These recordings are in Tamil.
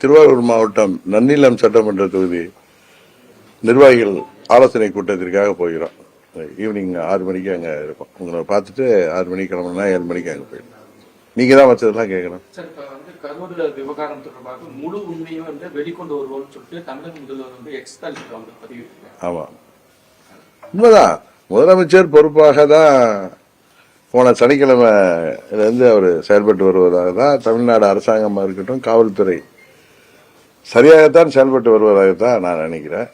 திருவாரூர் மாவட்டம் நன்னிலம் சட்டமன்ற தொகுதி நிர்வாகிகள் ஆலோசனை கூட்டத்திற்காக போகிறோம். ஈவினிங் ஆறு மணிக்கு அங்கே இருப்போம். உங்களை பார்த்துட்டு ஆறு மணிக்கு கிளம்புனா ஏழு மணிக்கு அங்கே போயிடலாம். நீங்கள் தான் மற்றதெல்லாம் கேட்கணும். கரூர் விவகாரம் தொடர்பாக முழு உண்மையும் வந்து வெளிக்கொண்டு வருவோம்னு சொல்லிட்டு தமிழக முதல்வர் வந்து எக்ஸ் தளத்தில் வந்து பதிவிட்டிருக்காங்க ஆமாம் உண்மைதான். முதலமைச்சர் பொறுப்பாக தான் போன சனிக்கிழமையிலேருந்து அவர் செயல்பட்டு வருவதாக தான் தமிழ்நாடு அரசாங்கமாக இருக்கட்டும் காவல்துறை சரியாகத்தான் செயல்பட்டு வருவதாகத்தான் நான் நினைக்கிறேன்.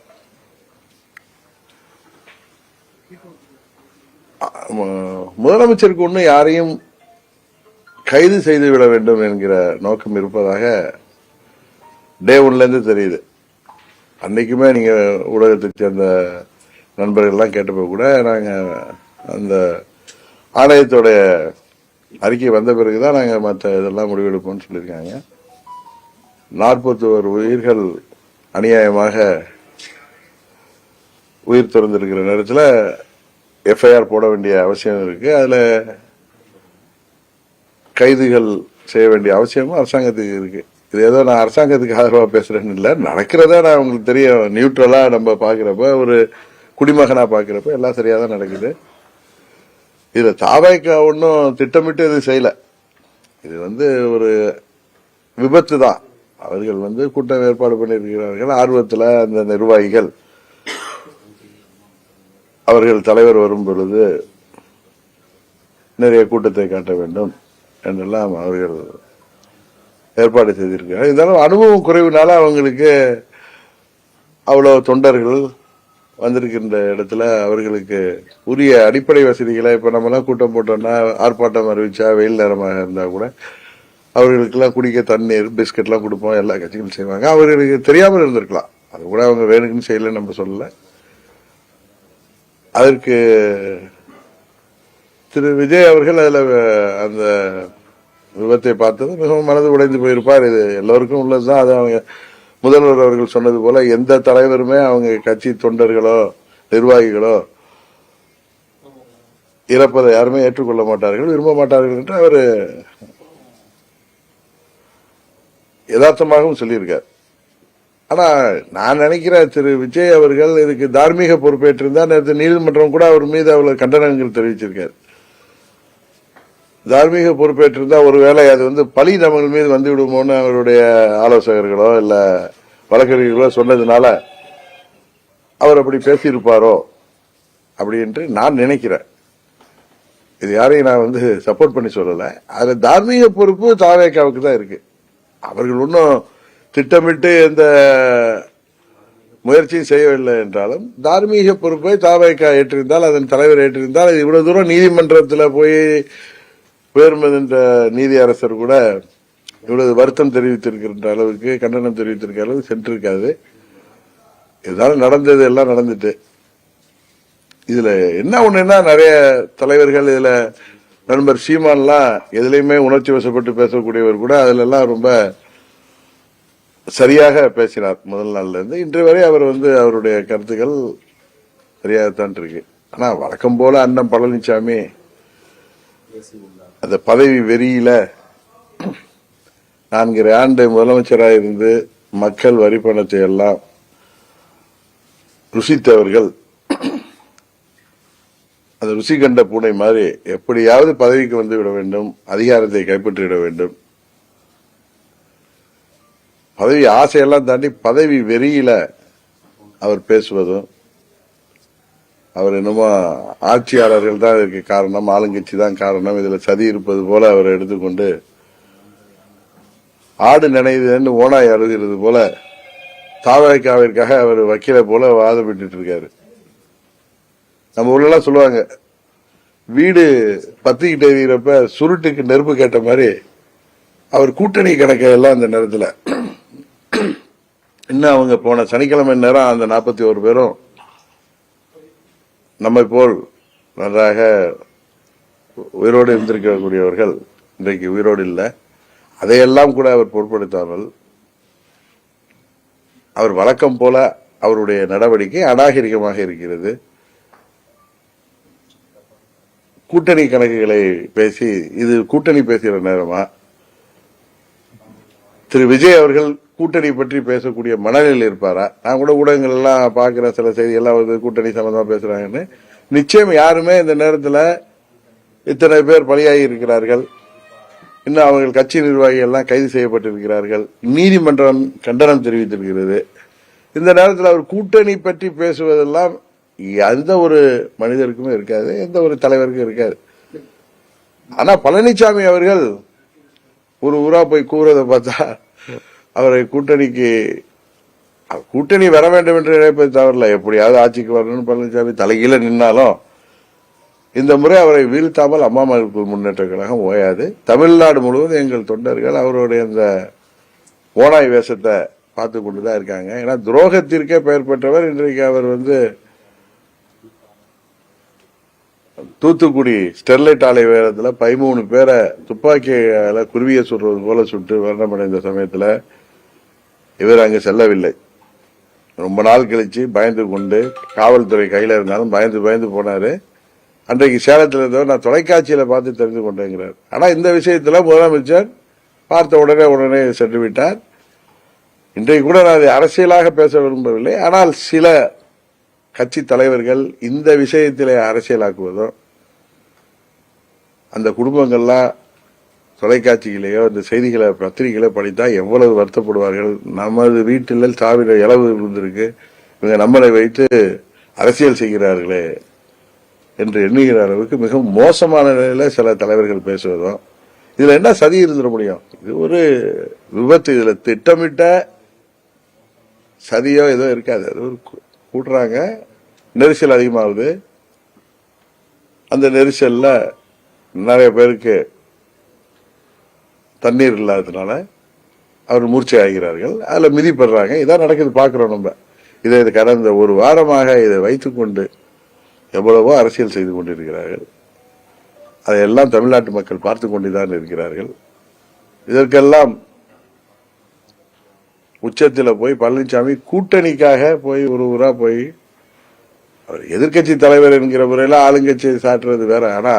முதலமைச்சருக்கு ஒன்று யாரையும் கைது செய்து விட வேண்டும் என்கிற நோக்கம் இருப்பதாக டே ஒன்லேருந்து தெரியுது. அன்னைக்குமே நீங்கள் ஊடகத்தை சேர்ந்த நண்பர்கள்லாம் கேட்டப்போ கூட நாங்கள் அந்த ஆணையத்தோடைய அறிக்கை வந்த பிறகு தான் நாங்கள் மற்ற இதெல்லாம் முடிவெடுப்போம்னு சொல்லியிருக்காங்க. நாற்பத்தோரு உயிர்கள் அநியாயமாக உயிர் திறந்திருக்கிற நேரத்தில் எஃப்ஐஆர் போட வேண்டிய அவசியம் இருக்கு. அதில் கைதுகள் செய்ய வேண்டிய அவசியமும் அரசாங்கத்துக்கு இருக்கு. இது ஏதோ நான் அரசாங்கத்துக்கு ஆதரவாக பேசுறேன்னு இல்லை. நடக்கிறதா நான் உங்களுக்கு தெரியும். நியூட்ரலாக நம்ம பார்க்குறப்ப ஒரு குடிமகனாக பார்க்குறப்ப எல்லாம் சரியாக தான் நடக்குது. இதில் தாபாய்க்கா ஒன்றும் திட்டமிட்டு இது செய்யலை. இது வந்து ஒரு விபத்து தான் அவர்கள் வந்து கூட்டம் ஏற்பாடு பண்ணியிருக்கிறார்கள். ஆர்வத்தில் அந்த நிர்வாகிகள் அவர்கள் தலைவர் வரும் பொழுது நிறைய கூட்டத்தை காட்ட வேண்டும் என்றெல்லாம் அவர்கள் ஏற்பாடு செய்திருக்கிறார் இருந்தாலும் அனுபவம் குறைவுனால அவங்களுக்கு அவ்வளோ தொண்டர்கள் வந்திருக்கின்ற இடத்துல அவர்களுக்கு உரிய அடிப்படை வசதிகளை இப்போ நம்மலாம் கூட்டம் போட்டோம்னா ஆர்ப்பாட்டம் அறிவிச்சா வெயில் நேரமாக இருந்தால் கூட அவர்களுக்கெல்லாம் குடிக்க தண்ணீர் பிஸ்கெட்லாம் கொடுப்போம் எல்லா கட்சிகளும் செய்வாங்க. அவர்களுக்கு தெரியாமல் இருந்திருக்கலாம். அது கூட அவங்க வேணுக்குன்னு செய்யலன்னு நம்ம சொல்லல. அதற்கு திரு விஜய் அவர்கள் அதில் அந்த விபத்தை பார்த்தது மிகவும் மனது உடைந்து போயிருப்பார். இது எல்லோருக்கும் உள்ளதுதான். அது அவங்க முதல்வர் அவர்கள் சொன்னது போல எந்த தலைவருமே அவங்க கட்சி தொண்டர்களோ நிர்வாகிகளோ இறப்பதை யாருமே ஏற்றுக்கொள்ள மாட்டார்கள் விரும்ப மாட்டார்கள் என்று அவர் யதார்த்தமாகவும் சொல்லியிருக்கார். ஆனா நான் நினைக்கிறேன் திரு விஜய் அவர்கள் இதுக்கு தார்மீக பொறுப்பேற்றிருந்தா நேற்று நீதிமன்றம் கூட அவர் மீது அவ்வளவு கண்டனங்கள் தெரிவிச்சிருக்காரு. தார்மீக பொறுப்பேற்றிருந்தா ஒருவேளை அது வந்து பழி நம்ம மீது வந்து விடுமோன்னு அவருடைய ஆலோசகர்களோ இல்ல வழக்கறிஞர்களோ சொன்னதுனால அவர் அப்படி பேசியிருப்பாரோ அப்படின்ட்டு நான் நினைக்கிறேன். இது யாரையும் நான் வந்து சப்போர்ட் பண்ணி சொல்லலை. அதுல தார்மீக பொறுப்பு தாவேக்காவுக்கு தான் இருக்கு. அவர்கள் ஒன்றும் திட்டமிட்டு எந்த முயற்சியும் செய்யவில்லை என்றாலும் தார்மீக பொறுப்பை தாவைக்கா ஏற்றிருந்தால் அதன் தலைவர் ஏற்றிருந்தால் இது இவ்வளவு தூரம் நீதிமன்றத்தில் போய் உயர்மதின்ற நீதி அரசர் கூட இவ்வளவு வருத்தம் தெரிவித்திருக்கின்ற அளவுக்கு கண்டனம் தெரிவித்திருக்கிற அளவுக்கு சென்றிருக்காது இதுதான் நடந்தது எல்லாம் நடந்துட்டு. இதுல என்ன ஒண்ணுன்னா நிறைய தலைவர்கள் இதுல நண்பர் சீமான்லாம் எதுலேயுமே உணர்ச்சி வசப்பட்டு பேசக்கூடியவர் கூட அதிலெல்லாம் ரொம்ப சரியாக பேசினார் முதல் நாள்ல இருந்து இன்று வரை அவர் வந்து அவருடைய கருத்துக்கள் சரியாகத்தான் இருக்கு. ஆனா வழக்கம் போல அண்ணன் பழனிசாமி அந்த பதவி வெறியில நான்கு ஆண்டு முதலமைச்சராக இருந்து மக்கள் வரி பணத்தை எல்லாம் ருசித்தவர்கள் அந்த ருசி கண்ட பூனை மாதிரி எப்படியாவது பதவிக்கு வந்து விட வேண்டும் அதிகாரத்தை கைப்பற்றிவிட வேண்டும். பதவி ஆசையெல்லாம் தாண்டி பதவி வெறியில அவர் பேசுவதும் அவர் என்னமோ ஆட்சியாளர்கள் தான் இதற்கு காரணம் ஆளுங்கட்சி தான் காரணம் இதுல சதி இருப்பது போல அவர் எடுத்துக்கொண்டு ஆடு நினைதுன்னு ஓனாய் அழுகிறது போல தாவகாவிற்காக அவர் வக்கீலை போல வாதப்பட்டு இருக்காரு. நம்ம ஊர்ல சொல்லுவாங்க வீடு பத்திக்கிட்டு எறிகிறப்ப சுருட்டுக்கு நெருப்பு கேட்ட மாதிரி அவர் கூட்டணி கணக்கை எல்லாம் அந்த நேரத்தில். இன்னும் அவங்க போன சனிக்கிழமை நேரம் அந்த நாற்பத்தி ஒரு பேரும் நம்மை போல் நன்றாக உயிரோடு இருந்திருக்கக்கூடியவர்கள் இன்றைக்கு உயிரோடு இல்லை. அதையெல்லாம் கூட அவர் பொருட்படுத்தாமல் அவர் வழக்கம் போல அவருடைய நடவடிக்கை அநாகரிகமாக இருக்கிறது. கூட்டணி கணக்குகளை பேசி இது கூட்டணி பேசுகிற நேரமா? திரு விஜய் அவர்கள் கூட்டணி பற்றி பேசக்கூடிய மனநிலையில் இருப்பாரா? நான் கூட ஊடகங்கள் எல்லாம் பார்க்கிற சில செய்திகள்லாம் வந்து கூட்டணி சம்பந்தமா பேசுறாங்கன்னு. நிச்சயம் யாருமே இந்த நேரத்தில் இத்தனை பேர் பலியாகி இருக்கிறார்கள். இன்னும் அவர்கள் கட்சி நிர்வாகிகள் எல்லாம் கைது செய்யப்பட்டிருக்கிறார்கள். நீதிமன்றம் கண்டனம் தெரிவித்திருக்கிறது. இந்த நேரத்தில் அவர் கூட்டணி பற்றி பேசுவதெல்லாம் எந்த ஒரு மனிதருக்குமே இருக்காது எந்த ஒரு தலைவருக்கும் இருக்காது. ஆனா பழனிசாமி அவர்கள் ஒரு ஊரா போய் கூறதை பார்த்தா அவரை கூட்டணிக்கு கூட்டணி வர வேண்டும் என்று நினைப்பது தவறில்ல. எப்படியாவது ஆட்சிக்கு வரணும்னு பழனிசாமி தலைகீழ நின்னாலும் இந்த முறை அவரை வீழ்த்தாமல் அம்மா மக்கள் முன்னேற்ற கழகம் ஓயாது. தமிழ்நாடு முழுவதும் எங்கள் தொண்டர்கள் அவருடைய அந்த ஓனாய் வேஷத்தை பார்த்து கொண்டுதான் இருக்காங்க. ஏன்னா துரோகத்திற்கே பெயர் பெற்றவர். இன்றைக்கு அவர் வந்து தூத்துக்குடி ஸ்டெர்லைட் ஆலை வேகத்துல பதிமூணு பேரை துப்பாக்கியால குருவியை சுடுறது போல சுட்டு மரணமடைந்த சமயத்துல இவர் அங்கு செல்லவில்லை. ரொம்ப நாள் கழிச்சு பயந்து கொண்டு காவல்துறை கையில இருந்தாலும் பயந்து பயந்து போனாரு. அன்றைக்கு சேலத்தில் இருந்தவர் நான் தொலைக்காட்சியில பார்த்து தெரிந்து கொண்டேங்கிறார். ஆனா இந்த விஷயத்துல முதலமைச்சர் பார்த்த உடனே உடனே சென்று விட்டார். இன்றைக்கு கூட நான் அதை அரசியலாக பேச விரும்பவில்லை. ஆனால் சில கட்சி தலைவர்கள் இந்த விஷயத்திலே அரசியலாக்குவதோ அந்த குடும்பங்கள்லாம் தொலைக்காட்சிகளையோ இந்த செய்திகளை பத்திரிகைகளை படித்தா எவ்வளவு வருத்தப்படுவார்கள். நமது வீட்டில் சாவிட இளவு இருந்திருக்கு. இவங்க நம்மளை வைத்து அரசியல் செய்கிறார்களே என்று எண்ணுகிற அளவுக்கு மிகவும் மோசமான நிலையில சில தலைவர்கள் பேசுவதும் இதுல என்ன சதி இருந்துட முடியும்? இது ஒரு விபத்து. இதுல திட்டமிட்ட சதியோ ஏதோ இருக்காது. அது ஒரு கூட்டுறாங்க. நெரிசல் அதிகமாகுது. அந்த நெரிசலில் நிறைய பேருக்கு தண்ணீர் இல்லாததுனால அவர் மூர்ச்சை ஆகிறார்கள் அதில் மிதிப்படுறாங்க. இதான் நடக்குது பார்க்குறோம் நம்ம. இதை இது கடந்த ஒரு வாரமாக இதை வைத்துக்கொண்டு எவ்வளவோ அரசியல் செய்து கொண்டிருக்கிறார்கள். அதையெல்லாம் தமிழ்நாட்டு மக்கள் பார்த்து கொண்டுதான் இருக்கிறார்கள். இதற்கெல்லாம் உச்சத்தில் போய் பழனிசாமி கூட்டணிக்காக போய் ஒரு ஊராக போய் அவர் எதிர்க்கட்சி தலைவர் என்கிற முறையில ஆளுங்கட்சியை சாட்டுறது வேற. ஆனா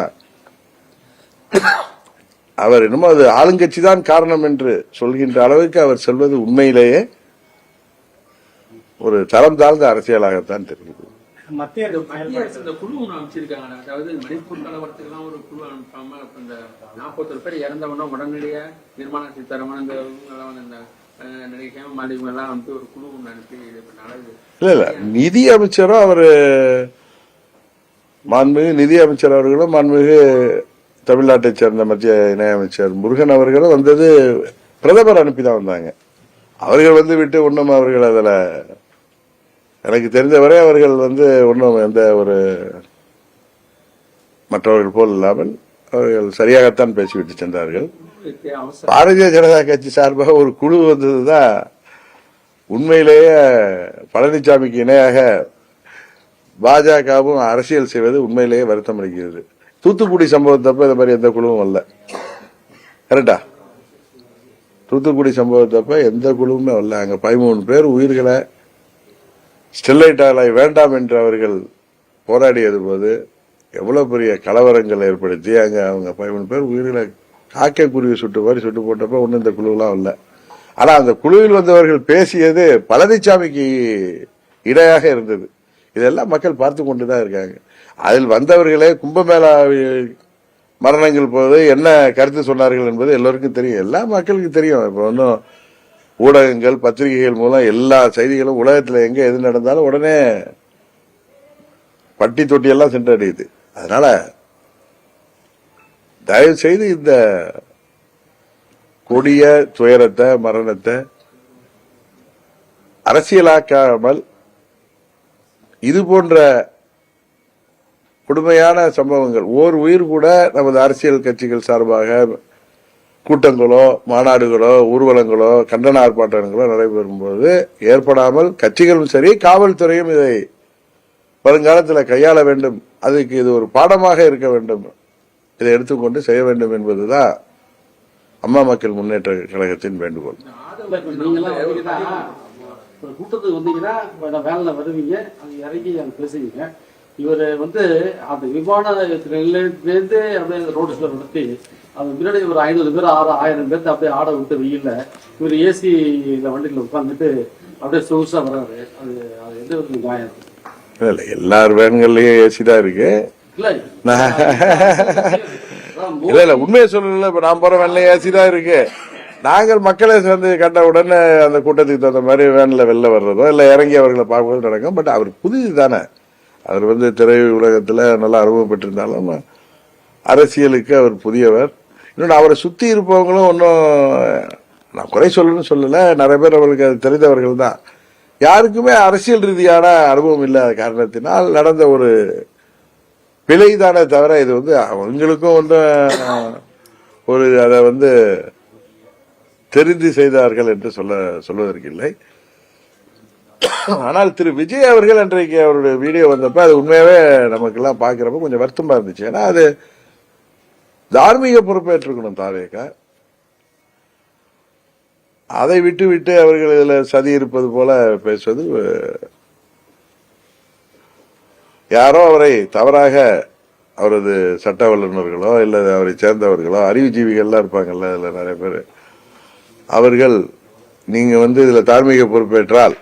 அவர் என்னமோ அது ஆளுங்கட்சி தான் காரணம் என்று சொல்கின்ற அளவுக்கு அவர் சொல்வது உண்மையிலேயே ஒரு தரம் தாழ்ந்த அரசியலாகத்தான் தெரிகிறது. மத்திய அரசு இந்த குழு ஒண்ணு அமைச்சிருக்காங்க அதாவது மணிப்பூர் கலவரத்துக்கெல்லாம் ஒரு குழு அனுப்பாம இந்த நாற்பத்தொரு பேர் நிர்மலா சீதாராமன் இந்த இல்ல இல்ல. நிதி அமைச்சரும் அவரு மாண்புமிகு நிதி அமைச்சர் அவர்களும் மாண்புமிகு தமிழ்நாட்டைச் சேர்ந்த மத்திய இணையமைச்சர் முருகன் அவர்களும் வந்தது பிரதமர் அனுப்பி தான் வந்தாங்க. அவர்கள் வந்து விட்டு ஒன்றும் அவர்கள் அதுல எனக்கு தெரிந்தவரை அவர்கள் வந்து ஒன்றும் எந்த ஒரு மற்றவர்கள் போல் இல்லாமல் அவர்கள் சரியாகத்தான் பேசிவிட்டு சென்றார்கள். பாரதிய ஜனதா கட்சி சார்பாக ஒரு குழு வந்ததுதான் உண்மையிலேயே பழனிசாமிக்கு இணையாக பாஜகவும் அரசியல் செய்வது உண்மையிலேயே வருத்தம் அளிக்கிறது. தூத்துக்குடி சம்பவத்தப்ப இந்த மாதிரி எந்த குழுவும் வரல கரெக்டா? தூத்துக்குடி சம்பவத்தப்ப எந்த குழுவுமே வரல அங்க பதிமூணு பேர் உயிர்களை ஸ்டெர்லைட் ஆலை வேண்டாம் என்று அவர்கள் போராடியது போது எவ்வளவு பெரிய கலவரங்கள் ஏற்படுத்தி அங்க அவங்க பதிமூணு பேர் உயிர்களை காக்கை குருவி சுட்டு மாதிரி சுட்டு போட்டப்ப ஒன்றும் இந்த குழுவெல்லாம் இல்லை. ஆனால் அந்த குழுவில் வந்தவர்கள் பேசியது பழனிசாமிக்கு இடையாக இருந்தது. இதெல்லாம் மக்கள் பார்த்து கொண்டு தான் இருக்காங்க. அதில் வந்தவர்களே கும்பமேளா மரணங்கள் போது என்ன கருத்து சொன்னார்கள் என்பது எல்லோருக்கும் தெரியும். எல்லா மக்களுக்கும் தெரியும். இப்போ ஒன்றும் ஊடகங்கள் பத்திரிகைகள் மூலம் எல்லா செய்திகளும் உலகத்தில் எங்கே எது நடந்தாலும் உடனே பட்டி தொட்டியெல்லாம் சென்றடையுது. அதனால தயவு செய்து இந்த கொடிய துயரத்தை மரணத்தை அரசியலாக்காமல் இது போன்ற கொடுமையான சம்பவங்கள் ஓர் உயிர் கூட நமது அரசியல் கட்சிகள் சார்பாக கூட்டங்களோ மாநாடுகளோ ஊர்வலங்களோ கண்டன ஆர்ப்பாட்டங்களோ நடைபெறும் போது ஏற்படாமல் கட்சிகளும் சரி காவல்துறையும் இதை வருங்காலத்தில் கையாள வேண்டும். அதுக்கு இது ஒரு பாடமாக இருக்க வேண்டும். இதை எடுத்துக்கொண்டு செய்ய வேண்டும் என்பதுதான் அம்மா மக்கள் முன்னேற்ற கழகத்தின் வேண்டுகோள். ஒரு ஒரு கூட்டத்துக்கு வந்தீங்கன்னா வேலை வருவீங்க அது இறங்கி அங்க பேசுவீங்க. இவர் வந்து அந்த விமான நிலையத்திலேருந்து அப்படியே அந்த ரோடு ஷோ நடத்தி அது முன்னாடி ஒரு ஐநூறு பேர் ஆறு ஆயிரம் பேர்த்து அப்படியே ஆட விட்டு வெயில்ல இவர் ஏசியில் வண்டியில் உட்காந்துட்டு அப்படியே சொகுசா வர்றாரு அது அது எந்த விதத்துல நியாயம்? இல்ல, எல்லார் வேன்கள்லயும் ஏசி தான் இருக்கு. இல்ல. இல்ல உண்மையை சொல்லல இப்ப நான் போற வேன்ல ஏசி தான் இருக்கு. நாங்கள் மக்களை சேர்ந்து கண்ட உடனே அந்த கூட்டத்துக்கு தகுந்த மாதிரி வேன்ல வெளில வர்றதோ இல்ல இறங்கி அவர்களை பார்க்கும்போது நடக்கும். பட் அவர் புதிது தானே. அவர் வந்து திரை உலகத்துல நல்லா அனுபவம் பெற்றிருந்தாலும் அரசியலுக்கு அவர் புதியவர். இன்னொன்று அவரை சுத்தி இருப்பவங்களும் ஒன்றும் நான் குறை சொல்லணும்னு சொல்லல. நிறைய பேர் அவருக்கு அது தெரிந்தவர்கள் தான். யாருக்குமே அரசியல் ரீதியான அனுபவம் இல்லாத காரணத்தினால் நடந்த ஒரு பிழைதானே தவிர இது வந்து அவங்களுக்கும் வந்து ஒரு அதை வந்து தெரிந்து செய்தார்கள் என்று சொல்ல சொல்வதற்கு இல்லை. ஆனால் திரு விஜய் அவர்கள் அன்றைக்கு அவருடைய வீடியோ வந்தப்ப அது உண்மையாவே நமக்கெல்லாம் பார்க்கிறப்ப கொஞ்சம் வருத்தமா இருந்துச்சு. ஏன்னா அது தார்மீக பொறுப்பேற்றுக்கணும் தாவேக்கா. அதை விட்டு விட்டு அவர்கள் இதில் சதி இருப்பது போல பேசுவது யாரோ அவரை தவறாக அவரது சட்ட வல்லுநர்களோ இல்லை அவரை சேர்ந்தவர்களோ அறிவுஜீவிகள்லாம் இருப்பாங்கல்ல அதில் நிறைய பேர். அவர்கள் நீங்கள் வந்து இதில் தார்மீக பொறுப்பேற்றால்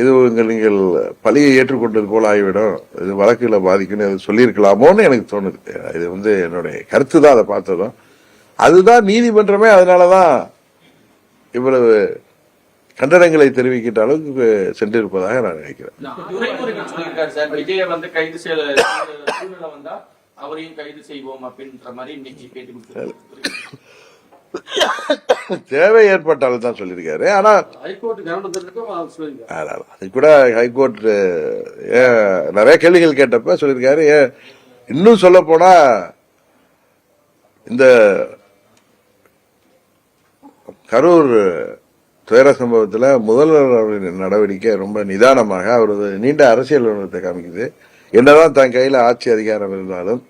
இது உங்கள் நீங்கள் பழியை ஏற்றுக்கொண்டது போல ஆகிவிடும். இது வழக்குகளை பாதிக்கும்னு அது சொல்லியிருக்கலாமோன்னு எனக்கு தோணுது. இது வந்து என்னுடைய கருத்து தான் அதை பார்த்ததும். அதுதான் நீதிமன்றமே அதனாலதான் இவ்வளவு கண்டனங்களை தெரிவிக்கின்ற அளவுக்கு சென்றிருப்பதாக நான் நினைக்கிறேன். தேவை ஏற்பட்டாலும் தான் சொல்லியிருக்காரு. ஆனா ஆனால் அது கூட ஹைகோர்ட் நிறைய கேள்விகள் கேட்டப்ப சொல்லியிருக்காரு. ஏன் இன்னும் சொல்ல போனா இந்த கரூர் துயர சம்பவத்தில் முதல்வர் அவர்களின் நடவடிக்கை ரொம்ப நிதானமாக அவரது நீண்ட அரசியல் உணர்வத்தை காமிக்குது. என்னதான் தன் கையில் ஆட்சி அதிகாரம் இருந்தாலும்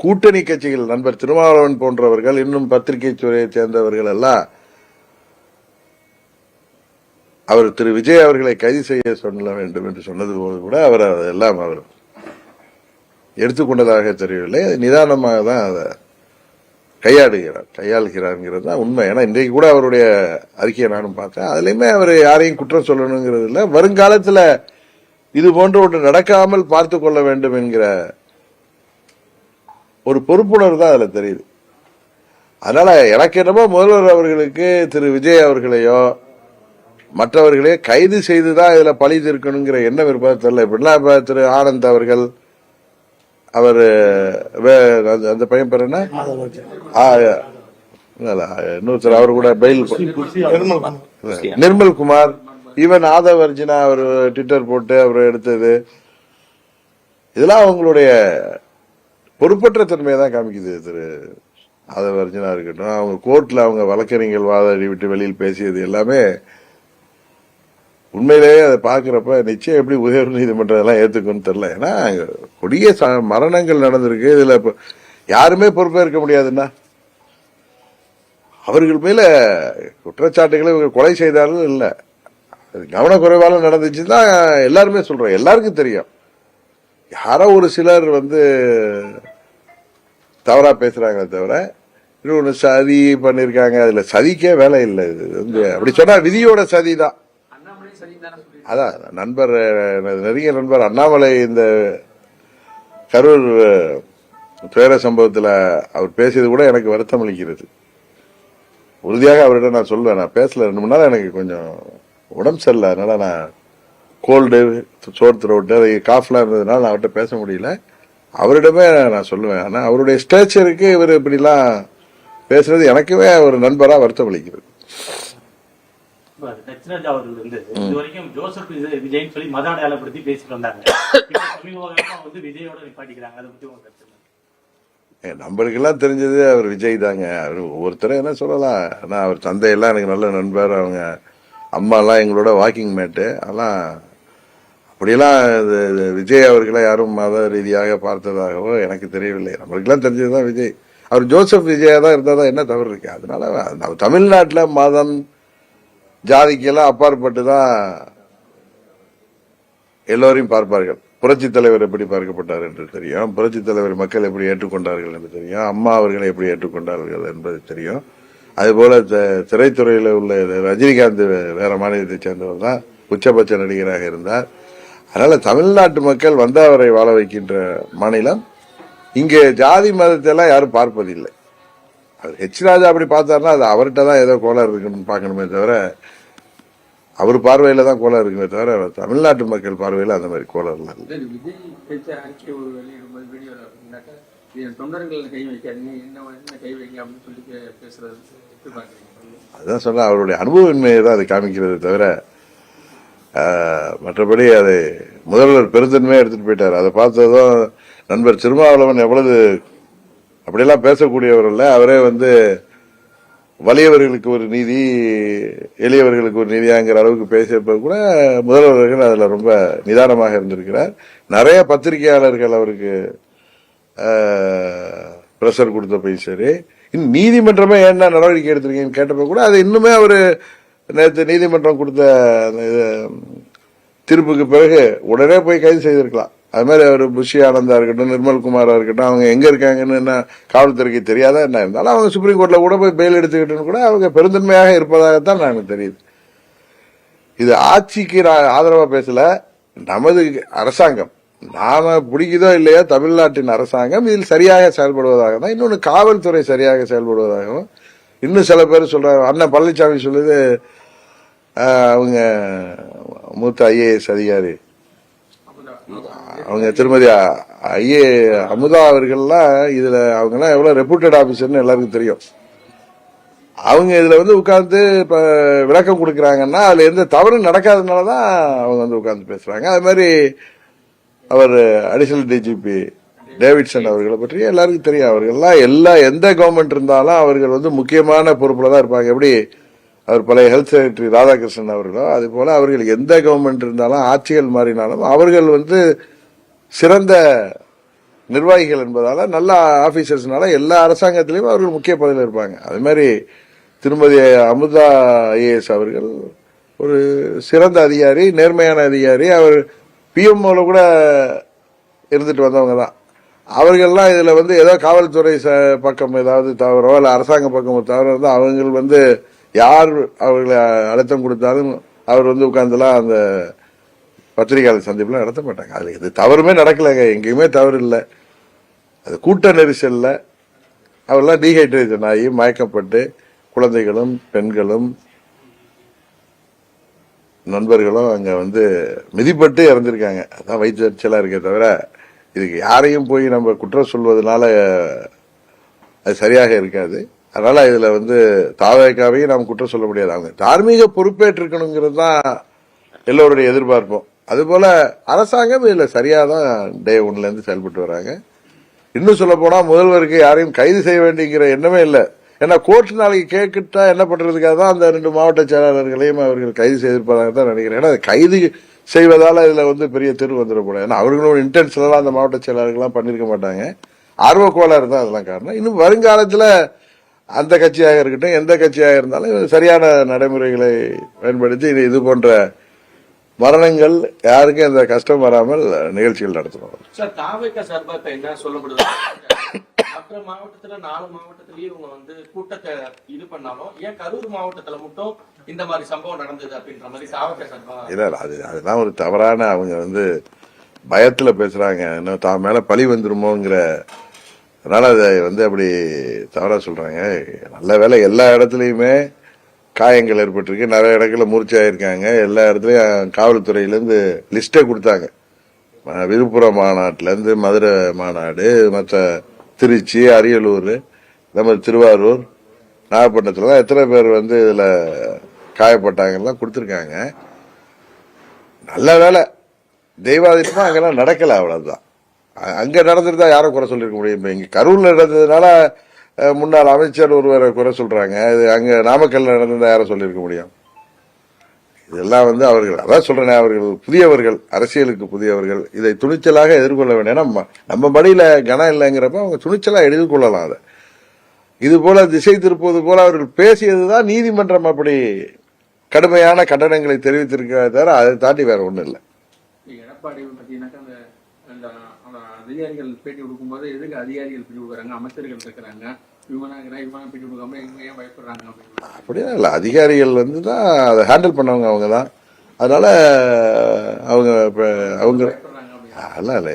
கூட்டணி கட்சிகள் நண்பர் திருமாவளவன் போன்றவர்கள் இன்னும் பத்திரிகை துறையை சேர்ந்தவர்கள் எல்லாம் அவர் திரு விஜய் அவர்களை கைது செய்ய சொல்ல வேண்டும் என்று சொன்னது போது கூட அவர் அதெல்லாம் அவர் எடுத்துக்கொண்டதாக தெரியவில்லை. நிதானமாக தான் அதை கையாடுகிறார் கையாளுகிறாருங்கிறது தான் உண்மை. ஏன்னா இன்றைக்கு கூட அவருடைய அறிக்கையை நானும் பார்த்தேன். அதுலேயுமே அவர் யாரையும் குற்றம் சொல்லணுங்கிறது இல்லை. வருங்காலத்தில் இது போன்ற ஒன்று நடக்காமல் பார்த்து கொள்ள வேண்டும் என்கிற ஒரு பொறுப்புணர்வு தான் அதில் தெரியுது. அதனால எனக்கு என்னமோ முதல்வர் அவர்களுக்கு திரு. விஜய் அவர்களையோ மற்றவர்களையோ கைது செய்து தான் இதில் பழி தீர்க்கணுங்கிற எண்ணம் இருப்பதா தெரியல. இப்படிலாம் இப்போ திரு. ஆனந்த் அவர்கள் அவர் அந்த பையன் பேர் என்ன? ஆ, இல்ல, இல்ல, இன்னொருத்தர் அவர் கூட பெயில் நிர்மல் குமார். ஈவன் ஆதவ் அர்ஜுனா அவர் ட்விட்டர் போட்டு அவர் எடுத்தது. இதெல்லாம் அவங்களுடைய பொறுப்பற்ற தன்மையை தான் காமிக்குது திரு ஆதவ அர்ஜுனா இருக்கட்டும். அவங்க கோர்ட்ல அவங்க வழக்கறிஞர்கள் வாதாடி விட்டு வெளியில் பேசியது எல்லாமே உண்மையிலேயே அதை பார்க்குறப்ப நிச்சயம் எப்படி உயர் நீதிமன்றம் எல்லாம் ஏத்துக்கும்னு தெரில ஏன்னா கொடிய ச- மரணங்கள் நடந்திருக்கு. இதில் இப்போ யாருமே பொறுப்பேற்க முடியாதுன்னா. அவர்கள் மேல குற்றச்சாட்டுகளை இவங்க கொலை செய்தாலும் இல்லை. அது நடந்துச்சு தான் எல்லாருமே சொல்றோம். எல்லாருக்கும் தெரியும். யாரோ ஒரு சிலர் வந்து தவறா பேசுறாங்களே தவிர இன்னொன்று சதி பண்ணிருக்காங்க. அதுல சதிக்கே வேலை இல்லை. இது வந்து அப்படி சொன்னா விதியோட சதி தான் அண்ணாமலை சரி தானே சொல்லி அதான் நண்பர் நெருங்கிய நண்பர் அண்ணாமலை இந்த கரூர் துயர சம்பவத்தில் அவர் பேசியது கூட எனக்கு வருத்தம் அளிக்கிறது. உறுதியாக அவரிடம் நான் சொல்லுவேன் நான் பேசல ரெண்டு மணி நேரம் எனக்கு கொஞ்சம் உடம்பு சரியில்லை. அதனால நான் கோல்டு சோர் த்ரோட்டு அது காஃப்லாம் இருந்ததுனால நான் அவர்கிட்ட பேச முடியல. அவரிடமே நான் சொல்லுவேன். ஆனால் அவருடைய ஸ்டேச்சருக்கு இவர் இப்படிலாம் பேசுறது எனக்குமே ஒரு நண்பராக வருத்தம் அளிக்கிறது. தட்சிணராஜா அவர்கள் வந்து இது வரைக்கும் ஜோசப் விஜய் விஜய்னு சொல்லி மத அடையாளப்படுத்தி பேசிட்டு வந்தாங்க. வந்து விஜயோட நிப்பாட்டிக்கிறாங்க. அதை பத்தி உங்க கருத்து நம்மளுக்கெல்லாம் தெரிஞ்சது அவர் விஜய் தாங்க. அவர் ஒவ்வொருத்தரும் என்ன சொல்லலாம். ஆனா அவர் தந்தையெல்லாம் எனக்கு நல்ல நண்பர். அவங்க அம்மாலாம் எங்களோட வாக்கிங் மேட்டு அதெல்லாம் அப்படியெல்லாம் விஜய் அவர்களை யாரும் மத ரீதியாக பார்த்ததாகவோ எனக்கு தெரியவில்லை. நம்மளுக்கெல்லாம் தெரிஞ்சதுதான் விஜய். அவர் ஜோசப் விஜயா தான் இருந்தாதான் என்ன தவறு இருக்கு? அதனால நம்ம தமிழ்நாட்டுல மதம் ஜாதிக்கெல்லாம் அப்பாற்பட்டு தான் எல்லோரையும் பார்ப்பார்கள். புரட்சி தலைவர் எப்படி பார்க்கப்பட்டார் என்று தெரியும். புரட்சி தலைவர் மக்கள் எப்படி ஏற்றுக்கொண்டார்கள் என்று தெரியும். அம்மா அவர்களை எப்படி ஏற்றுக்கொண்டார்கள் என்பது தெரியும். அதுபோல த- திரைத்துறையில் உள்ள ரஜினிகாந்த் வேற மாநிலத்தை சேர்ந்தவர் தான் உச்சபட்ச நடிகராக இருந்தார். அதனால தமிழ்நாட்டு மக்கள் வந்தாவரை வாழ வைக்கின்ற மாநிலம். இங்கே ஜாதி மதத்தை எல்லாம் யாரும் பார்ப்பதில்லை. அது ஹெச் ராஜா அப்படி பார்த்தாருன்னா அது அவர்கிட்ட தான் ஏதோ கோளாறு இருக்குன்னு பார்க்கணுமே தவிர அவர் பார்வையில தான் கோளாறு இருக்குமே தவிர தமிழ்நாட்டு மக்கள் பார்வையில அந்த மாதிரி கோளாறுலாம் அதுதான் சொன்னா அவருடைய அனுபவமின்மையை தான் அது காமிக்கிறது தவிர மற்றபடி அதை முதல்வர் பெருந்தன்மையா எடுத்துட்டு போயிட்டார். அதை பார்த்ததும் நண்பர் திருமாவளவன் எவ்வளவு அப்படியெல்லாம் பேசக்கூடியவர் அல்ல அவரே வந்து வலியவர்களுக்கு ஒரு நீதி எளியவர்களுக்கு ஒரு நீதியாங்கிற அளவுக்கு பேசியப்ப கூட முதல்வர்கள் அதில் ரொம்ப நிதானமாக இருந்திருக்கிறார். நிறைய பத்திரிகையாளர்கள் அவருக்கு ப்ரெஷர் கொடுத்த போய் சரி. இன்னும் நீதிமன்றமே என்ன நடவடிக்கை எடுத்திருக்கீங்கன்னு கேட்டப்ப கூட அது இன்னுமே அவர் நேற்று நீதிமன்றம் கொடுத்த அந்த தீர்ப்புக்கு பிறகு உடனே போய் கைது செய்திருக்கலாம். அது மாதிரி அவர் புஷி ஆனந்தா இருக்கட்டும் நிர்மல் குமாரா இருக்கட்டும் அவங்க எங்க இருக்காங்கன்னு என்ன காவல்துறைக்கு தெரியாதா என்ன இருந்தாலும் அவங்க சுப்ரீம் கோர்ட்ல கூட போய் பெயில் எடுத்துக்கிட்டுன்னு கூட அவங்க பெருந்தன்மையாக இருப்பதாகத்தான் எனக்கு தெரியுது. இது ஆட்சிக்கு நான் ஆதரவா பேசல நமது அரசாங்கம். நாம பிடிக்குதோ இல்லையோ தமிழ்நாட்டின் அரசாங்கம் இதில் சரியாக செயல்படுவதாக தான் இன்னொன்று காவல்துறை சரியாக செயல்படுவதாகவும் இன்னும் சில பேர் சொல்றாங்க அண்ணன் பழனிசாமி சொல்லுது அவங்க மூத்த ஐஏஎஸ் அதிகாரி அவங்க திருமதி ஐஏ அமுதா அவர்கள்லாம் இதுல அவங்க எல்லாம் எவ்வளவு ரெப்யூட்டட் ஆபீசர்னு எல்லாருக்கும் தெரியும். அவங்க இதுல வந்து உட்கார்ந்து இப்ப விளக்கம் கொடுக்குறாங்கன்னா அதுல எந்த தவறும் நடக்காதனால தான் அவங்க வந்து உட்கார்ந்து பேசுறாங்க. அது மாதிரி அவர் அடிஷனல் டிஜிபி டேவிட்சன் அவர்களை பற்றி எல்லாருக்கும் தெரியும். அவர்கள்லாம் எல்லா எந்த கவர்மெண்ட் இருந்தாலும் அவர்கள் வந்து முக்கியமான பொறுப்புல தான் இருப்பாங்க. எப்படி அவர் பழைய ஹெல்த் செக்ரட்டரி ராதாகிருஷ்ணன் அவர்களோ அது போல அவர்கள் எந்த கவர்மெண்ட் இருந்தாலும் ஆட்சிகள் மாறினாலும் அவர்கள் வந்து சிறந்த நிர்வாகிகள் என்பதால் நல்ல ஆஃபீஸர்ஸ்னால எல்லா அரசாங்கத்திலையும் அவர்கள் முக்கிய பதவியில் இருப்பாங்க. அது மாதிரி திருமதி அமுதா ஐஏஎஸ் அவர்கள் ஒரு சிறந்த அதிகாரி நேர்மையான அதிகாரி அவர் பிஎம்ஓவில் கூட இருந்துட்டு வந்தவங்க தான். அவர்கள்லாம் இதில் வந்து ஏதோ காவல்துறை ச- பக்கம் ஏதாவது தவறோ இல்லை அரசாங்க பக்கம் தவறோ இருந்தால் அவங்கள் வந்து யார் அவர்களை அழுத்தம் கொடுத்தாலும் அவர் வந்து உட்காந்துலாம் அந்த பத்திரிகையாளர் சந்திப்புலாம் நடத்த மாட்டாங்க. அதுல இது தவறுமே நடக்கலைங்க. எங்கேயுமே தவறு இல்லை. அது கூட்ட நெரிசல்ல அவரெல்லாம் டீஹைட்ரேஷன் ஆகி மயக்கப்பட்டு குழந்தைகளும் பெண்களும் நண்பர்களும் அங்க வந்து மிதிப்பட்டு இறந்திருக்காங்க. அதான் வயிற்று எரிச்சலா இருக்கே தவிர இதுக்கு யாரையும் போய் நம்ம குற்றம் சொல்வதனால அது சரியாக இருக்காது. அதனால இதுல வந்து தாவேக்காவையும் நாம் குற்றம் சொல்ல முடியாது. அவங்க தார்மீக பொறுப்பேற்றிருக்கணுங்கிறது தான் எல்லோருடைய எதிர்பார்ப்பும். அதுபோல அரசாங்கம் இதுல சரியா தான் டே ஒன்ல இருந்து செயல்பட்டு வராங்க. இன்னும் சொல்ல போனா முதல்வருக்கு யாரையும் கைது செய்ய வேண்டிங்கிற எண்ணமே இல்லை. ஏன்னா கோர்ட் நாளைக்கு கேட்கிட்டா என்ன பண்றதுக்காக தான் அந்த ரெண்டு மாவட்ட செயலாளர்களையும் அவர்கள் கைது செய்திருப்பதாக தான் நினைக்கிறேன். ஏன்னா கைது செய்வதால இதுல வந்து பெரிய தெரு வந்துடக்கூடாது ஏன்னா அவர்களோட இன்டென்ஷனெல்லாம் அந்த மாவட்ட செயலாளர்கள்லாம் பண்ணிருக்க மாட்டாங்க. ஆர்வக்கோளாறு தான் அதெல்லாம் காரணம். இன்னும் வருங்காலத்துல அந்த கட்சியாக இருக்கட்டும் எந்த கட்சியாக இருந்தாலும் சரியான நடைமுறைகளை பயன்படுத்தி இது இது போன்ற மரணங்கள் யாருக்கும் எந்த கஷ்டம் வராமல் நிகழ்ச்சிகள் நடத்தணும். சார் தாவேக்கா சார்பா இப்ப என்ன சொல்லப்படுது? மற்ற மாவட்டத்துல நாலு மாவட்டத்திலயும் இவங்க வந்து கூட்டத்தை இது பண்ணாலும் ஏன் கரூர் மாவட்டத்துல மட்டும் இந்த மாதிரி சம்பவம் நடந்தது அப்படின்ற மாதிரி தாவேக்கா சார்பா இல்ல, அது அதெல்லாம் ஒரு தவறான அவங்க வந்து பயத்துல பேசுறாங்க. இன்னும் தான் மேல பழி வந்துருமோங்கிற அதனால அதை வந்து அப்படி தவறாக சொல்கிறாங்க நல்ல வேலை எல்லா இடத்துலையுமே காயங்கள் ஏற்பட்டிருக்கு. நிறைய இடங்கள்ல மூர்ச்சியாயிருக்காங்க எல்லா இடத்துலையும் காவல்துறையிலேருந்து லிஸ்ட்டே கொடுத்தாங்க. விழுப்புரம் மாநாட்டிலேருந்து மதுரை மாநாடு மற்ற திருச்சி அரியலூர் நம்ம திருவாரூர் நாகப்பட்டினத்துல எத்தனை பேர் வந்து இதில் காயப்பட்டாங்கலாம் கொடுத்துருக்காங்க. நல்ல வேலை தெய்வாதீனமாக அங்கெல்லாம் நடக்கலை அவ்வளோதான் அங்கே நடந்திருந்தா யாரும் குறை சொல்லியிருக்க முடியும்? இப்போ இங்கே கரூரில் நடந்ததுனால முன்னாள் அமைச்சர் ஒருவரை குறை சொல்கிறாங்க இது அங்கே நாமக்கல்லில் நடந்திருந்தால் யாரும் சொல்லியிருக்க முடியும்? இதெல்லாம் வந்து அவர்கள் அதான் சொல்கிறேனே அவர்கள் புதியவர்கள் அரசியலுக்கு புதியவர்கள். இதை துணிச்சலாக எதிர்கொள்ள வேண்டும் ஏன்னா நம்ம- மடியில் கனம் இல்லைங்கிறப்ப அவங்க துணிச்சலாக எதிர்கொள்ளலாம் அதை. இது போல திசை திருப்புவது போல அவர்கள் பேசியது தான் நீதிமன்றம் அப்படி கடுமையான கண்டனங்களை தெரிவித்திருக்கிறத தவிர அதை தாண்டி வேற ஒன்றும் இல்லை. எடப்பாடி பார்த்தீங்கன்னாக்கா அந்த அதிகாரிகள் பேட்டி கொடுக்கும்போது எதுக்கு அதிகாரிகள் பேட்டி கொடுக்குறாங்க? அமைச்சர்கள் இருக்கிறாங்க. அப்படியே இல்லை. அதிகாரிகள் வந்து தான் அதை ஹேண்டில் பண்ணவங்க அவங்க தான். அதனால அவங்க இப்போ அவங்க பயப்படுறாங்க அப்படின்னு. அல்ல இல்லை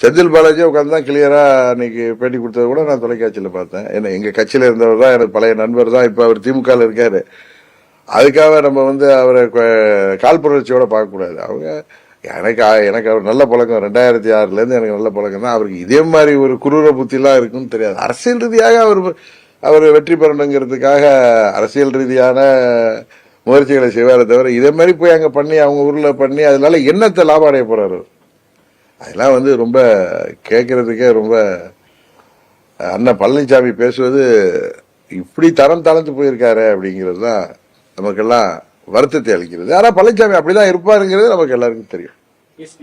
செந்தில் பாலாஜி உட்காந்து தான் கிளியராக அன்னைக்கு பேட்டி கொடுத்தது கூட நான் தொலைக்காட்சியில் பார்த்தேன். ஏன்னா எங்கள் கட்சியில் இருந்தவர் தான் எனக்கு பழைய நண்பர் தான். இப்போ அவர் திமுகவில் இருக்காரு. அதுக்காக நம்ம வந்து அவரை கொ- காழ்ப்புணர்ச்சியோட பார்க்கக்கூடாது. அவங்க எனக்கு எனக்கு அவர் நல்ல பழக்கம். ரெண்டாயிரத்தி ஆறுலேருந்து எனக்கு நல்ல பழக்கம் தான். அவருக்கு இதே மாதிரி ஒரு குரூர புத்திலாம் இருக்குன்னு தெரியாது. அரசியல் ரீதியாக அவர் அவர் வெற்றி பெறணுங்கிறதுக்காக அரசியல் ரீதியான முயற்சிகளை செய்வாரே தவிர இதே மாதிரி போய் அங்கே பண்ணி அவங்க ஊரில் பண்ணி அதனால என்னத்தை லாபம் அடைய போகிறாரு அதெல்லாம் வந்து ரொம்ப கேட்கறதுக்கே ரொம்ப அண்ணன் பழனிசாமி பேசுவது இப்படி தரம் தளர்ந்து போயிருக்காரு அப்படிங்கிறது தான் நமக்கெல்லாம் வருத்தத்தை அளிக்கிறது. ஆனா பழனிசாமி அப்படிதான் இருப்பாருங்கிறது நமக்கு எல்லாருக்கும் தெரியும். மேல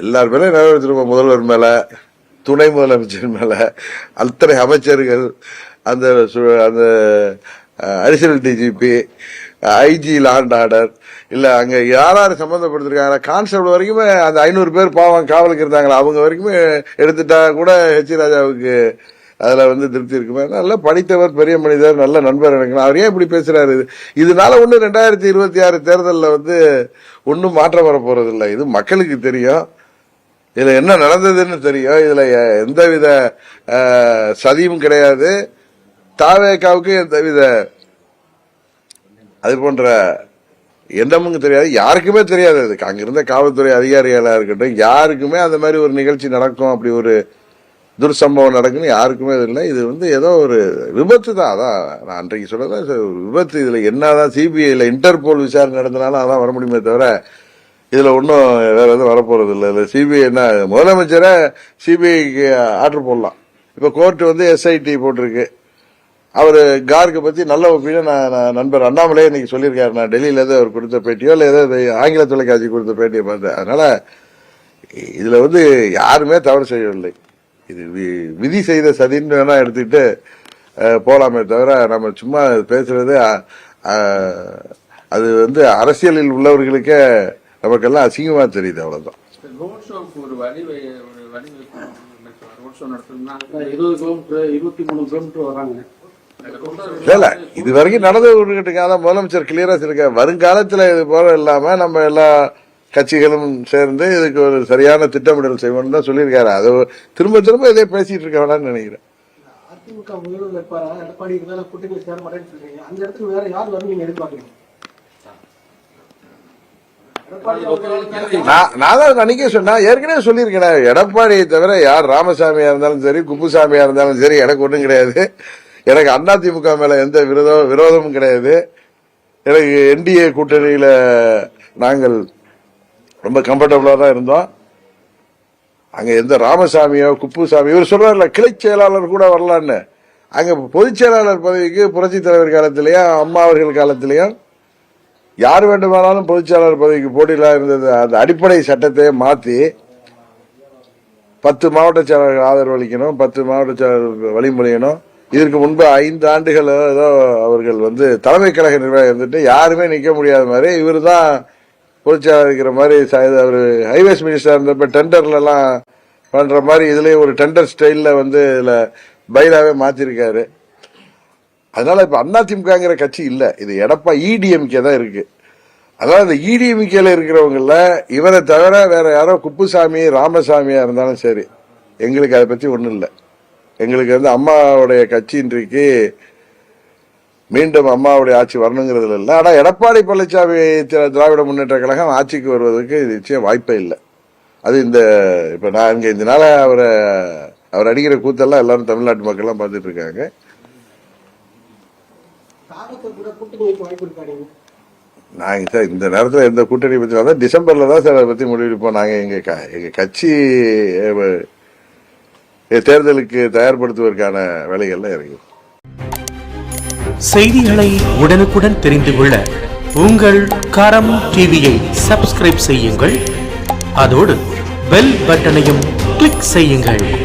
எல்லார் மேலும் நிறைவேற்றிருப்போம் முதல்வர் மேல துணை முதலமைச்சர் மேல அத்தனை அமைச்சர்கள் அந்த அந்த additional DGP IG law and order இல்லை அங்கே யார் யார் சம்மந்தப்படுத்திருக்காங்க கான்ஸ்டபிள் வரைக்குமே அந்த ஐநூறு பேர் பாவம் காவலுக்கு இருந்தாங்களா? அவங்க வரைக்குமே எடுத்துட்டா கூட ஹெச் ராஜாவுக்கு அதில் வந்து திருப்தி இருக்குமே? நல்ல படித்தவர் பெரிய மனிதர் நல்ல நண்பர் எனக்கு. அவர் ஏன் இப்படி பேசுகிறாரு இதனால ஒன்று ரெண்டாயிரத்தி இருபத்தி ஆறு தேர்தலில் வந்து ஒன்றும் மாற்றம் வர இல்லை இது மக்களுக்கு தெரியும். இதில் என்ன நடந்ததுன்னு தெரியும். இதில் எ- எந்தவித சதியும் கிடையாது. தாவேக்காவுக்கு எந்தவித அது போன்ற என்னமுங்க தெரியாது யாருக்குமே தெரியாது அதுக்கு அங்க இருந்த காவல்துறை அதிகாரிகளா இருக்கட்டும் யாருக்குமே அந்த மாதிரி ஒரு நிகழ்ச்சி நடக்கும் அப்படி ஒரு துர்சம்பவம் நடக்குன்னு யாருக்குமே இது இல்லை. இது வந்து ஏதோ ஒரு விபத்து தான். அதான் நான் அன்றைக்கு சொல்லதான் விபத்து. இதுல என்னதான் சிபிஐல இன்டர்போல் விசாரணை நடந்தனாலும் அதான் வர முடியுமே தவிர இதுல ஒன்றும் வேற எதுவும் வரப்போறது இல்லை. இல்லை சிபிஐ என்ன முதலமைச்சரை சிபிஐக்கு ஆர்டர் போடலாம். இப்போ கோர்ட் வந்து எஸ்ஐடி போட்டிருக்கு. அவர் கார்கை பத்தி நல்ல ஒப்பீனியன் நான் நண்பர் அண்ணாமலே இன்னைக்கு சொல்லியிருக்காரு. நான் டெல்லியில இருந்து அவர் கொடுத்த பேட்டியோ இல்லை ஏதோ ஆங்கில தொலைக்காட்சி கொடுத்த பேட்டியை பார்த்தேன். அதனால இதுல வந்து யாருமே தவறு செய்யவில்லை. இது வி- விதி செய்த சதின்னு வேணா எடுத்துக்கிட்டு போலாமே தவிர நம்ம சும்மா பேசுறது அது வந்து அரசியலில் உள்ளவர்களுக்கே நமக்கெல்லாம் அசிங்கமா தெரியுது அவ்வளவுதான். ரோட் ஷோக்கு ஒரு வழி வை- ஒரு வழி ரோட் ஷோ நடத்தணும்னா இருபது கிலோமீட்டர் இருபத்தி மூணு கிலோமீட்டர் வராங்க. இல்ல இது வரைக்கும் நடந்து விட்டுக்கிட்டு அதான் முதலமைச்சர் கிளியரா சொல்லிருக்காரு வருங்காலத்துல இது போல இல்லாம நம்ம எல்லா கட்சிகளும் சேர்ந்து இதுக்கு ஒரு சரியான திட்டமிடல் செய்வோம்னு தான் சொல்லியிருக்காரு. அது திரும்ப திரும்ப இதே பேசிட்டு இருக்க வேணாம்னு நினைக்கிறேன். அதிமுக முதல்வர் வேட்பாளர் எடப்பாடி மேல கூட்டணி சேர மாட்டேன்னு சொல்றீங்க. அந்த இடத்துக்கு வேற யார் வரும் நீங்க எதிர்பார்க்கறீங்க? எடப்பாடி அவர்கள் நான் நான் தான் அன்னைக்கே சொன்னா ஏற்கனவே சொல்லியிருக்கேன். எடப்பாடியை தவிர யார் ராமசாமியா இருந்தாலும் சரி குப்புசாமியா இருந்தாலும் சரி எனக்கு ஒண்ணும் கிடையாது. எனக்கு அண்ணா திமுக மேல எந்த விரோத விரோதமும் கிடையாது. எனக்கு என்டிஏ கூட்டணியில நாங்கள் ரொம்ப கம்ஃபர்டபுளா தான் இருந்தோம். அங்க எந்த ராமசாமியோ குப்புசாமி இவர் சொல்றாருல கிளை செயலாளர் கூட வரலான்னு. அங்க பொதுச் செயலாளர் பதவிக்கு புரட்சி தலைவர் காலத்திலயும் அம்மா அவர்கள் காலத்திலயும் யார் வேண்டுமானாலும் பொதுச் செயலாளர் பதவிக்கு போட்டியில இருந்தது. அந்த அடிப்படை சட்டத்தையே மாத்தி பத்து மாவட்ட செயலாளர்கள் ஆதரவு அளிக்கணும் பத்து மாவட்ட செயலாளர்கள் வழிமொழியணும் இதற்கு முன்பு ஐந்து ஆண்டுகள் ஏதோ அவர்கள் வந்து தலைமை கழக நிர்வாகம் இருந்துட்டு யாருமே நிக்க முடியாத மாதிரி இவர் தான் பொதுச் இருக்கிற மாதிரி அவர் ஹைவேஸ் மினிஸ்டர் இருந்தப்ப டெண்டர்ல எல்லாம் பண்ற மாதிரி இதுலயே ஒரு டெண்டர் ஸ்டைல்ல வந்து இதுல பைலாவே மாத்திருக்காரு. அதனால இப்ப அதிமுகங்கிற கட்சி இல்ல. இது எடப்பா இடிஎம்கே தான் இருக்கு. அதாவது இந்த இடிஎம்கேல இருக்கிறவங்கள இவரை தவிர வேற யாரோ குப்புசாமி ராமசாமியா இருந்தாலும் சரி எங்களுக்கு அதை பத்தி ஒண்ணும் இல்லை. எங்களுக்கு வந்து அம்மாவுடைய கட்சி இன்றைக்கு மீண்டும் அம்மாவுடைய ஆட்சி வரணுங்கிறதுல இல்லை. ஆனா எடப்பாடி பழனிசாமி திராவிட முன்னேற்ற கழகம் ஆட்சிக்கு வருவதற்கு நிச்சயம் வாய்ப்பே இல்லை. அது இந்த இப்ப நான் இங்க இந்த நாள அவரை அவர் அடிக்கிற கூத்தெல்லாம் எல்லாரும் தமிழ்நாட்டு மக்கள் எல்லாம் பார்த்துட்டு இருக்காங்க. தாகத்தை கூட கூட்டணி வைக்க வாய்ப்பு இருக்காங்க நாங்க? சார் இந்த நேரத்துல எந்த கூட்டணி வந்தா டிசம்பர்ல தான் சார் அதை பத்தி முடிவெடுப்போம் நாங்க எங்க க- எங்க கட்சி தேர்தலுக்கு தயார்படுத்துவதற்கான வேலைகள்ல இறங்கும் செய்திகளை உடனுக்குடன் தெரிந்து கொள்ள உங்கள் கரம் டிவியை சப்ஸ்கிரைப் செய்யுங்கள். அதோடு பெல் பட்டனையும் கிளிக் செய்யுங்கள்.